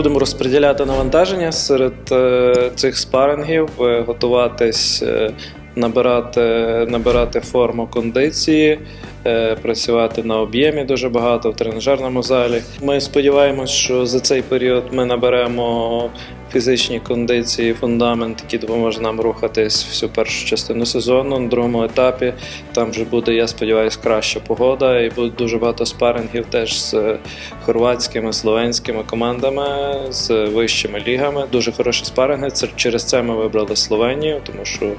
будемо розподіляти навантаження серед е, цих спарингів, е, готуватись, е, набирати, набирати форму кондиції, працювати на об'ємі дуже багато в тренажерному залі. Ми сподіваємось, що за цей період ми наберемо фізичні кондиції, фундамент, який допоможе нам рухатись всю першу частину сезону. На другому етапі там вже буде, я сподіваюся, краща погода, і буде дуже багато спарингів теж з хорватськими, словенськими командами, з вищими лігами. Дуже хороші спаринги. Це через це ми вибрали Словенію, тому що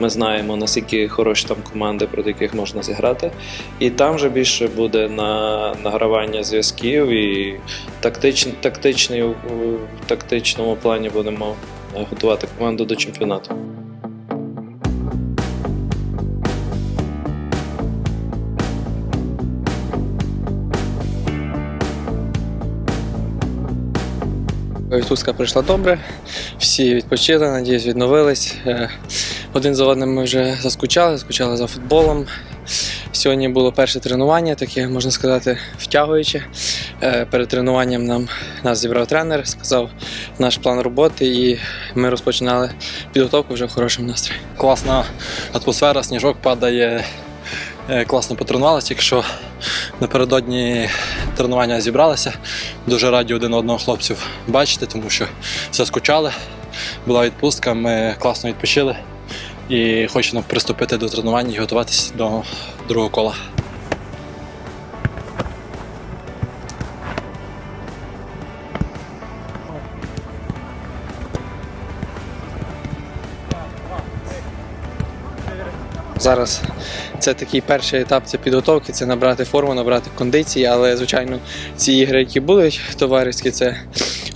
ми знаємо наскільки хороші там команди, проти яких можна зіграти. І там вже більше буде на награвання зв'язків і тактичний, тактичний в тактичному плані будемо е, готувати команду до чемпіонату. Відпустка пройшла добре, всі відпочили, надіюсь, відновились. Е, Один за одним ми вже заскучали, скучали за футболом. Сьогодні було перше тренування, таке можна сказати, втягуюче. Е, Перед тренуванням нам нас зібрав тренер, сказав наш план роботи, і ми розпочинали підготовку вже в хорошому настрої. класна атмосфера, сніжок падає. Е, Класно потренувалися, тільки що напередодні тренування зібралися. Дуже раді один одного хлопців бачити, тому що все скучали. Була відпустка, ми класно відпочили і хочемо приступити до тренувань і готуватися до другого кола. Зараз це такий перший етап це підготовки, це набрати форму, набрати кондиції. Але звичайно, ці ігри, які будуть товариські, це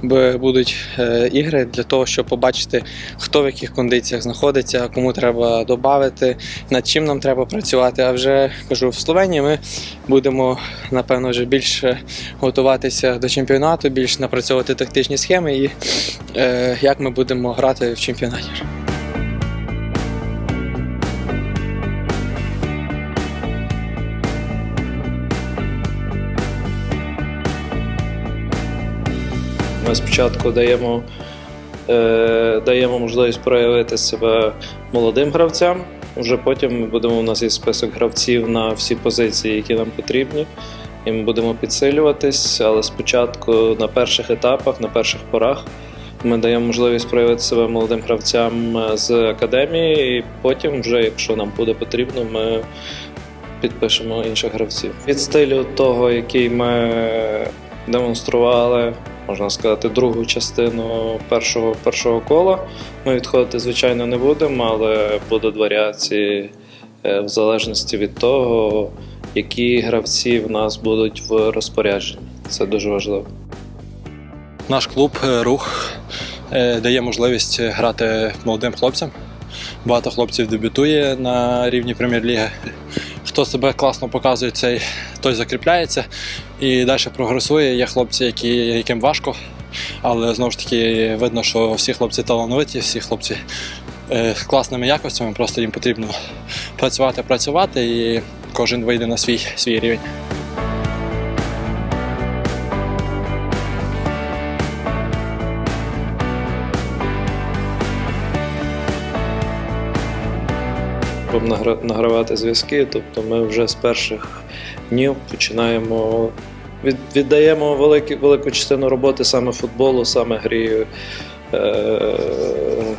будуть е, ігри для того, щоб побачити, хто в яких кондиціях знаходиться, кому треба додати, над чим нам треба працювати. А вже кажу, в Словенії ми будемо напевно вже більше готуватися до чемпіонату, більш напрацьовувати тактичні схеми і е, як ми будемо грати в чемпіонаті. Ми спочатку даємо, е, даємо можливість проявити себе молодим гравцям. Вже потім ми будемо, у нас є список гравців на всі позиції, які нам потрібні. І ми будемо підсилюватись, але спочатку на перших етапах, на перших порах ми даємо можливість проявити себе молодим гравцям е, з академії, і потім, вже, якщо нам буде потрібно, ми підпишемо інших гравців. Від стилю того, який ми демонстрували, можна сказати, другу частину першого, першого кола. Ми відходити, звичайно, не будемо, але будуть варіації е, в залежності від того, які гравці в нас будуть в розпорядженні. Це дуже важливо. Наш клуб е, рух е, дає можливість грати молодим хлопцям. Багато хлопців дебютує на рівні прем'єр-ліги. Хто себе класно показує, цей той закріпляється і далі прогресує. Є хлопці, які, яким важко, але знову ж таки видно, що всі хлопці талановиті, всі хлопці е, з класними якостями, просто їм потрібно працювати, працювати, і кожен вийде на свій, свій рівень. Будемо награвати зв'язки, тобто ми вже з перших днів починаємо від, віддаємо велику, велику частину роботи саме футболу, саме грі, е,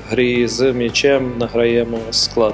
грі з м'ячем, награємо склад.